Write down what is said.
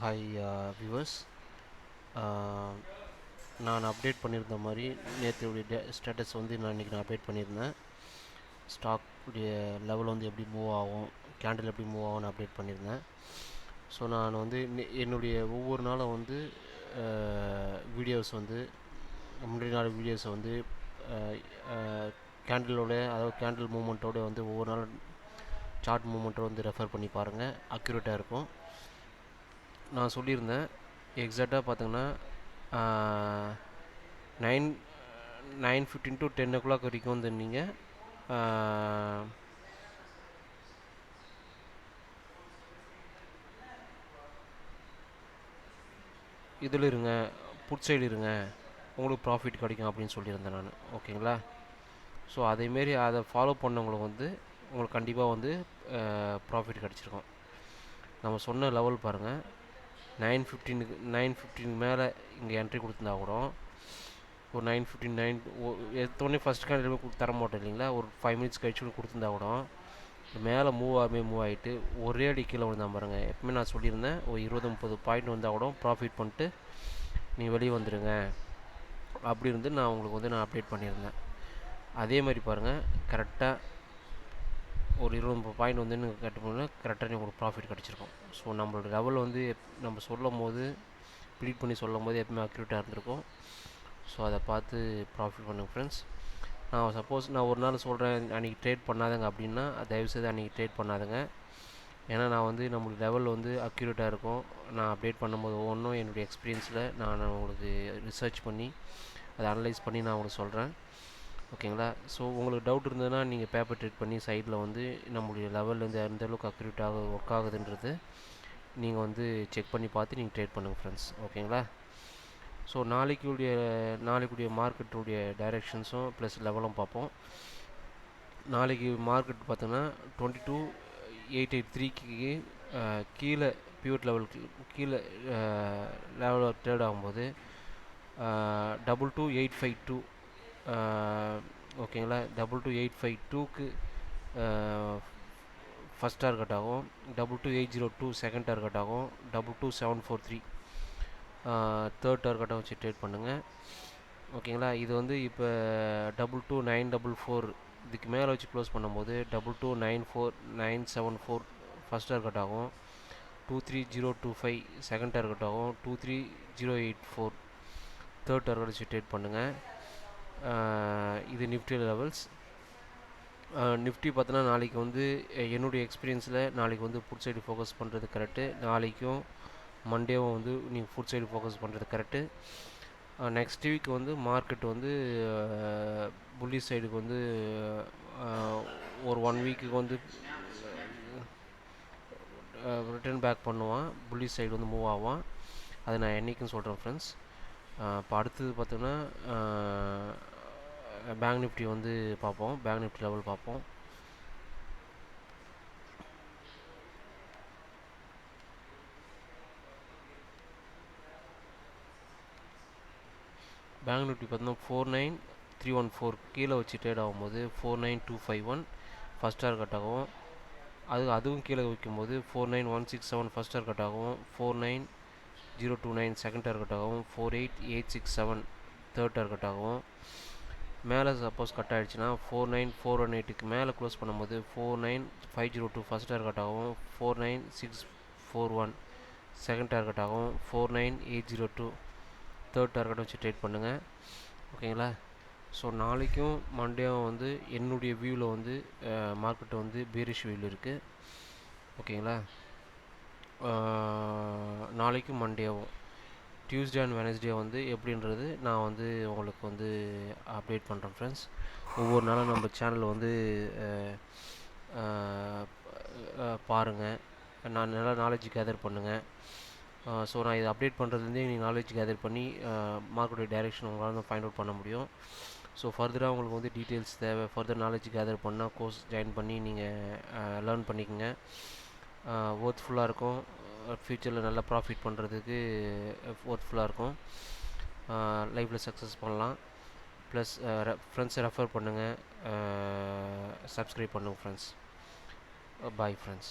Hi viewers uh, uh, நான் update பண்ணியிருந்த மாதிரி நேற்றுடைய டே ஸ்டேட்டஸ் வந்து நான் இன்றைக்கி நான் அப்டேட் பண்ணியிருந்தேன். ஸ்டாக்குடைய லெவல் வந்து எப்படி மூவ் ஆகும் கேண்டில் எப்படி மூவ் ஆகும்னு அப்டேட் பண்ணியிருந்தேன். ஸோ நான் வந்து என்னுடைய ஒவ்வொரு நாளும் வந்து வீடியோஸ் வந்து முன்னாடி நாள் வீடியோஸை வந்து கேண்டிலோட அதாவது கேண்டில் மூமெண்ட்டோட வந்து ஒவ்வொரு நாளும் சார்ட் மூமெண்ட்டை வந்து ரெஃபர் பண்ணி பாருங்கள் அக்யூரேட்டாக இருக்கும். நான் சொல்லியிருந்தேன் எக்ஸாக்டாக பார்த்தீங்கன்னா nine nine fifteen to ten o'clock வரைக்கும் வந்து நீங்கள் இதில் இருங்க புட் சைடு இருங்க உங்களுக்கு ப்ராஃபிட் கிடைக்கும் அப்படின்னு சொல்லியிருந்தேன் நான். ஓகேங்களா? ஸோ அதேமாரி அதை ஃபாலோ பண்ணவங்களுக்கு வந்து உங்களுக்கு கண்டிப்பாக வந்து ப்ராஃபிட் கிடச்சிருக்கும். நம்ம சொன்ன லெவல் பாருங்கள் நைன் ஃபிஃப்டீனுக்கு நைன் ஃபிஃப்டீன் மேலே இங்கே என்ட்ரி கொடுத்துருந்தா கூட ஒரு நைன் ஃபிஃப்டின் நைன் எடுத்தோடனே ஃபஸ்ட் கேண்டில் தர மாட்டோம் இல்லைங்களா? ஒரு ஃபைவ் மினிட்ஸ் கழிச்சு கூட கொடுத்துருந்தா கூட மேலே மூவ் ஆகவே மூவ் ஆகிட்டு ஒரே அடி கீழே விழுந்தா பாருங்க. எப்பவுமே நான் சொல்லியிருந்தேன் ஒரு இருபது முப்பது பாயிண்ட் வந்தால் கூட ப்ராஃபிட் பண்ணிட்டு நீங்கள் வெளியே வந்துடுங்க அப்படி இருந்து நான் உங்களுக்கு வந்து நான் அப்டேட் பண்ணியிருந்தேன். அதே மாதிரி பாருங்கள் கரெக்டாக ஒரு இருபது முப்பது பாயிண்ட் வந்து நீங்கள் கட்டு பண்ணால். கரெக்டாக உங்களுக்கு ப்ராஃபிட் கிடச்சிருக்கும். ஸோ நம்மளோட லெவல் வந்து நம்ம சொல்லும் போது ப்ளீட் பண்ணி சொல்லும் போது எப்பவுமே அக்யூரேட்டாக இருந்திருக்கும். ஸோ அதை பார்த்து ப்ராஃபிட் பண்ணுங்க ஃப்ரெண்ட்ஸ் நான் சப்போஸ் நான் ஒரு நாள் சொல்கிறேன் அன்றைக்கி ட்ரேட் பண்ணாதங்க அப்படின்னா தயவுசெய்து அன்றைக்கி ட்ரேட் பண்ணாதுங்க. ஏன்னா நான் வந்து நம்மளுக்கு லெவல் வந்து அக்யூரேட்டாக இருக்கும். நான் அப்டேட் பண்ணும்போது ஒவ்வொன்றும் என்னுடைய எக்ஸ்பீரியன்ஸில் நான் உங்களுக்கு ரிசர்ச் பண்ணி அதை அனலைஸ் பண்ணி நான் உங்களுக்கு சொல்கிறேன் ஓகேங்களா? ஸோ உங்களுக்கு டவுட் இருந்ததுன்னா நீங்கள் பேப்பர் ட்ரேட் பண்ணி சைடில் வந்து நம்மளுடைய லெவல்லேருந்து எந்த அளவுக்கு அக்யூரேட்டாக ஒர்க் ஆகுதுன்றது நீங்கள் வந்து செக் பண்ணி பார்த்து நீங்கள் ட்ரேட் பண்ணுங்கள் ஃப்ரெண்ட்ஸ் ஓகேங்களா? ஸோ நாளைக்குடைய நாளைக்குடைய மார்க்கெட்டுடைய டைரெக்ஷன்ஸும் ப்ளஸ் லெவலும் பார்ப்போம். நாளைக்கு மார்க்கெட் பார்த்தோன்னா டுவெண்ட்டி டூ எயிட் எயிட் த்ரீக்கு கீழே பியூட் லெவலுக்கு கீழே லெவலில் ட்ரேட் ஆகும்போது double two eight five two ஓகேங்களா? டபுள் டூ எயிட் ஃபைவ் டூக்கு ஃபஸ்ட் டார்கெட் ஆகும். Double two eight zero two second target ஆகும். Double two seven four three third டார்கெட்டாக வச்சு ட்ரேட் பண்ணுங்கள் ஓகேங்களா? இது வந்து இப்போ double two nine double four இதுக்கு மேலே வச்சு க்ளோஸ் பண்ணும்போது double two nine four nine seven four first target ஆகும். Two three zero two five second target ஆகும். Two three zero eight four third target வச்சு ட்ரேட் பண்ணுங்கள் இது நிஃப்டி லெவல்ஸ் நிஃப்டி பார்த்தோன்னா நாளைக்கு வந்து என்னுடைய எக்ஸ்பீரியன்ஸில் நாளைக்கு வந்து ஃபுட் சைடு ஃபோக்கஸ் பண்ணுறது கரெக்டு நாளைக்கும் மண்டேவும் வந்து நீங்கள் ஃபுட் சைடு ஃபோக்கஸ் பண்ணுறது கரெக்டு நெக்ஸ்ட் வீக் வந்து மார்க்கெட் வந்து புள்ளி சைடுக்கு வந்து ஒரு ஒன் வீக்குக்கு வந்து ரிட்டர்ன் பேக் பண்ணுவான். புள்ளி சைடு வந்து மூவ் ஆவான். அதை நான் என்றைக்குன்னு சொல்கிறேன் ஃப்ரெண்ட்ஸ் இப்போ அடுத்தது பார்த்தோன்னா பேங்க் நிஃப்டி வந்து பார்ப்போம். பேங்க் நிஃப்டி லெவல் பார்ப்போம். பேங்க் நிஃப்டி பார்த்தோன்னா four nine three one four கீழே வச்சு ட்ரேட் ஆகும்போது four nine two five one first cut ஆகும். அது அதுவும் கீழே வைக்கும்போது four nine one six seven first star cut ஆகும். Four nine zero two nine second டார்கெட்டாகவும் four eight eight six seven third டார்கெட்டாகவும் ஆகும் மேலே சப்போஸ் கட் ஆகிடுச்சுன்னா ஃபோர் நைன் ஃபோர் ஒன் எயிட்டுக்கு மேலே க்ளோஸ் பண்ணும்போது four nine five zero two first டார்கெட்டாகவும் four nine six four one second டார்கெட்டாகவும் ஆகும் four nine eight zero two third target வச்சு trade பண்ணுங்கள் ஓகேங்களா ஸோ நாளைக்கும் மண்டேவும் வந்து என்னுடைய வியூவில் வந்து மார்க்கெட்டு வந்து பீரிஷ் வியூவில் இருக்குது ஓகேங்களா நாளைக்கும் மண்டேவும் டியூஸ்டே அண்ட் வெனஸ்டே வந்து எப்படின்றது நான் வந்து உங்களுக்கு வந்து அப்டேட் பண்ணுறேன் ஃப்ரெண்ட்ஸ் ஒவ்வொரு நாளும் நம்ம சேனல் வந்து பாருங்கள் நான் நல்லா நாலேஜ் கேதர் பண்ணுங்கள் ஸோ நான் இதை அப்டேட் பண்ணுறதுலேருந்தே நீங்கள் நாலேஜ் கேதர் பண்ணி மார்க்கெட்டோட டைரெக்ஷன் உங்களால் வந்து ஃபைண்ட் அவுட் பண்ண முடியும். ஸோ ஃபர்தராக உங்களுக்கு வந்து டீட்டெயில்ஸ் தேவை. ஃபர்தர் நாலேஜ் கேதர் பண்ணால் கோர்ஸ் ஜாயின் பண்ணி நீங்கள் லேர்ன் பண்ணிக்கோங்க. ஒர்த்ஃபுல்லாக இருக்கும். ஃப்யூச்சரில் நல்லா ப்ராஃபிட் பண்ணுறதுக்கு ஒர்த்ஃபுல்லாக இருக்கும். லைஃப்பில் சக்ஸஸ் பண்ணலாம். ப்ளஸ் ஃப்ரெண்ட்ஸை ரெஃபர் பண்ணுங்கள் சப்ஸ்கிரைப் பண்ணுங்கள் ஃப்ரெண்ட்ஸ் பாய் ஃப்ரெண்ட்ஸ்